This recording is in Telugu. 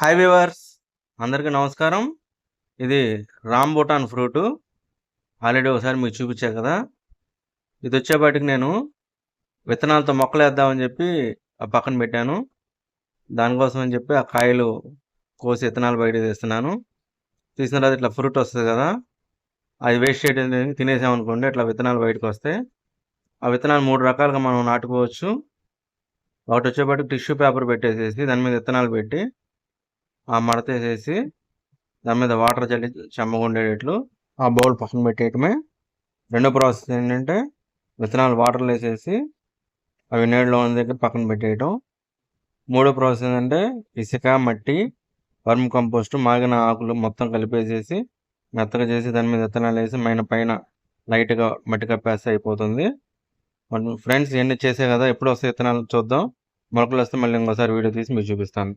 హాయ్ వ్యూవర్స్ అందరికీ నమస్కారం. ఇది రాంబూటాన్ ఫ్రూట్. ఆల్రెడీ ఒకసారి మీకు చూపించా కదా. ఇది వచ్చేపాటికి నేను విత్తనాలతో మొక్కలు వేద్దామని చెప్పి ఆ పక్కన పెట్టాను. దానికోసం అని చెప్పి ఆ కాయలు కోసి విత్తనాలు బయట తీస్తున్నాను. తీసిన తర్వాత ఇట్లా ఫ్రూట్ వస్తుంది కదా అది వేస్ట్ చేయడం తినేసామనుకోండి ఇట్లా విత్తనాలు బయటకు వస్తాయి. ఆ విత్తనాలు మూడు రకాలుగా మనం నాటుకోవచ్చు. ఒకటి వచ్చేపాటికి టిష్యూ పేపర్ పెట్టేసేసి దాని మీద విత్తనాలు పెట్టి ఆ మడత వేసేసి దాని మీద వాటర్ చల్లి చెమ్మగుండేటట్లు ఆ బౌల్ పక్కన పెట్టేయటమే. రెండో ప్రాసెస్ ఏంటంటే విత్తనాలు వాటర్లో వేసేసి అవి నీళ్ళలో ఉన్న దగ్గర పక్కన పెట్టేయటం. మూడో ప్రాసెస్ ఏంటంటే ఇసుక మట్టి వర్మ్ కంపోస్ట్ మాగిన ఆకులు మొత్తం కలిపేసేసి మెత్తగా చేసి దాని మీద విత్తనాలు వేసి మైన పైన లైట్గా మట్టి కప్పేస్తే అయిపోతుంది. ఫ్రెండ్స్ ఇవన్నీ చేసే కదా ఎప్పుడు వస్తే విత్తనాలు చూద్దాం. మొలకలు వస్తే మళ్ళీ ఇంకోసారి వీడియో తీసి మీకు చూపిస్తాను.